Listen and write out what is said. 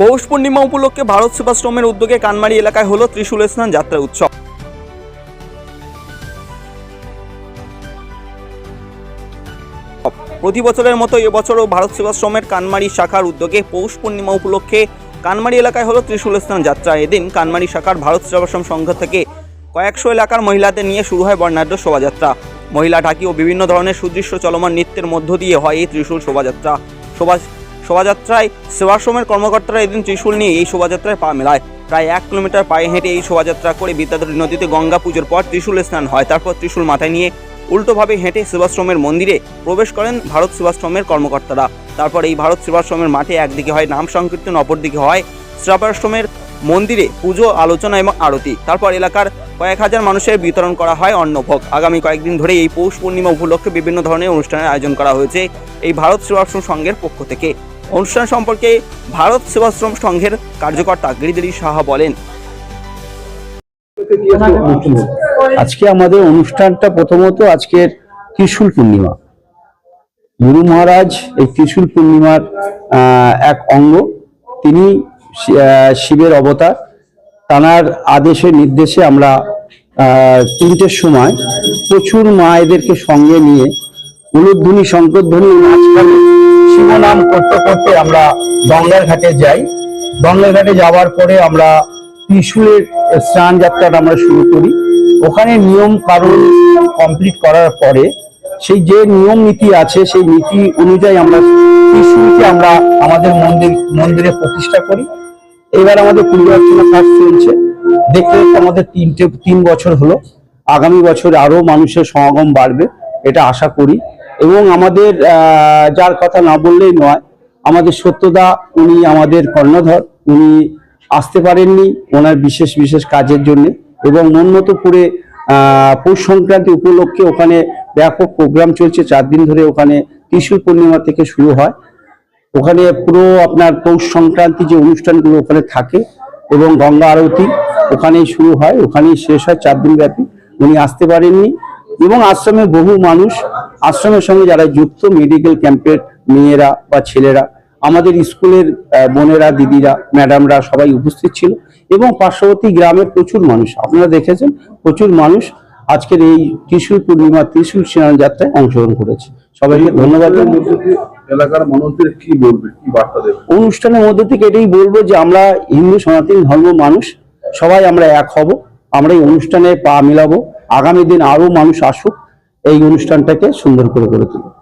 পৌষ পূর্ণিমা উপলক্ষে ভারত সেবাশ্রমের উদ্যোগে কানমারি এলাকায় হলো ত্রিশূল স্নান যাত্রা উৎসব। প্রতি বছরের মতো এবছরও ভারত সেবাশ্রমের কানমারি শাখার উদ্যোগে পৌষ পূর্ণিমা উপলক্ষে কানমারি এলাকায় হলো ত্রিশূল স্নান যাত্রা। এদিন কানমারি শাখার ভারত সেবাশ্রম সংঘ থেকে কয়েকশো এলাকার মহিলাদের নিয়ে শুরু হয় বর্ণাঢ্য শোভাযাত্রা। মহিলা, ঢাকি ও বিভিন্ন ধরনের সুদৃশ্য চলমান নৃত্যের মধ্য দিয়ে হয় এই ত্রিশূল শোভাযাত্রা। শোভা শোভাযাত্রায় সেবাশ্রমের কর্মকর্তারা এদিন ত্রিশূল নিয়ে এই শোভাযাত্রায় পা মেলায়। প্রায় এক কিলোমিটার পায়ে হেঁটে এই শোভাযাত্রা করে বিদ্যাধরী নদীতে গঙ্গা পুজোর পর ত্রিশূল স্নান হয়। তারপর ত্রিশূল মাথায় নিয়ে উল্টোভাবে হেঁটে সেবাশ্রমের মন্দিরে প্রবেশ করেন ভারত সেবাশ্রমের কর্মকর্তারা। তারপর এই ভারত সেবাশ্রমের মাঠে একদিকে হয় নাম সংকীর্তন, অপরদিকে হয় সেবাশ্রমের মন্দিরে পুজো, আলোচনা এবং আরতি। তারপর এলাকার কয়েক হাজার মানুষের বিতরণ করা হয় অন্নভোগ। আগামী কয়েকদিন ধরে এই পৌষ পূর্ণিমা উপলক্ষে বিভিন্ন ধরনের অনুষ্ঠানের আয়োজন করা হয়েছে এই ভারত সেবাশ্রম সংঘের পক্ষ থেকে। অনুষ্ঠান সম্পর্কে ভারত সেবাশ্রম সংঘের কার্যকর্তা গিরিদেরি সাহা বলেন। আজকে আমাদের অনুষ্ঠানটা প্রথমত আজকের ত্রিশূল পূর্ণিমা। গুরু মহারাজ এই ত্রিশূল পূর্ণিমার এক অঙ্গ। তিনি শিবের অবতার। তানার আদেশে নির্দেশে আমরা তিনটের সময় প্রচুর মায়েদেরকে সঙ্গে নিয়ে উলুধ্বনি, শঙ্করধ্বনি মাঝখানে শিবনাম করতে করতে আমরা গঙ্গার ঘাটে যাই। গঙ্গার ঘাটে যাওয়ার পরে আমরা ত্রিশূলের স্নান যাত্রাটা আমরা শুরু করি। ওখানে নিয়ম কারণ কমপ্লিট করার পরে সেই যে নিয়ম নীতি আছে, সেই নীতি অনুযায়ী আমরা ত্রিশূলকে আমরা আমাদের মন্দির, মন্দিরে প্রতিষ্ঠা করি। এবার আমাদের পূজা অর্চনা কাজ চলছে। দেখতে দেখতে আমাদের তিনটে, তিন বছর হলো। আগামী বছর আরও মানুষের সমাগম বাড়বে, এটা আশা করি। এবং আমাদের যার কথা না বললেই নয়, আমাদের সত্যদা উনি আমাদের কর্ণধর, উনি আসতে পারেননি ওনার বিশেষ বিশেষ কাজের জন্য এবং মনমতপুরে পৌষ সংক্রান্তি উপলক্ষে ওখানে ব্যাপক প্রোগ্রাম চলছে, চার দিন ধরে ওখানে ত্রিশূল পূর্ণিমা থেকে শুরু হয়। ওখানে পুরো আপনার পৌষ সংক্রান্তি যে অনুষ্ঠানগুলো ওখানে থাকে এবং গঙ্গা আরতি ওখানেই শুরু হয়, ওখানেই শেষ হয় চার দিন ব্যাপী উনি আসতে পারেননি এবং আশ্রমে বহু মানুষ আশ্রমের সঙ্গে যারা যুক্ত মেডিকেল ক্যাম্পের মেয়েরা বা ছেলেরা আমাদের স্কুলের বোনেরা দিদিরা ম্যাডামরা সবাই উপস্থিত ছিল এবং পার্শ্ববর্তী গ্রামের প্রচুর মানুষ। আপনারা দেখেছেন প্রচুর মানুষ আজকের এই ত্রিশূল পূর্ণিমা ত্রিশূল স্নান যাত্রায় অংশগ্রহণ করেছে। সবাইকে ধন্যবাদ। এলাকার মানুষদের কি বলবে কি বার্তা দেবে? অনুষ্ঠানের মধ্যে থেকে এটাই বলব যে আমরা হিন্দু সনাতন ধর্ম মানুষ সবাই আমরা এক হব আমরা এই অনুষ্ঠানে পা মিলাবো। আগামী দিন আরও মানুষ আসুক। এই অনুষ্ঠানটাকে সুন্দর করে গড়ে তুলব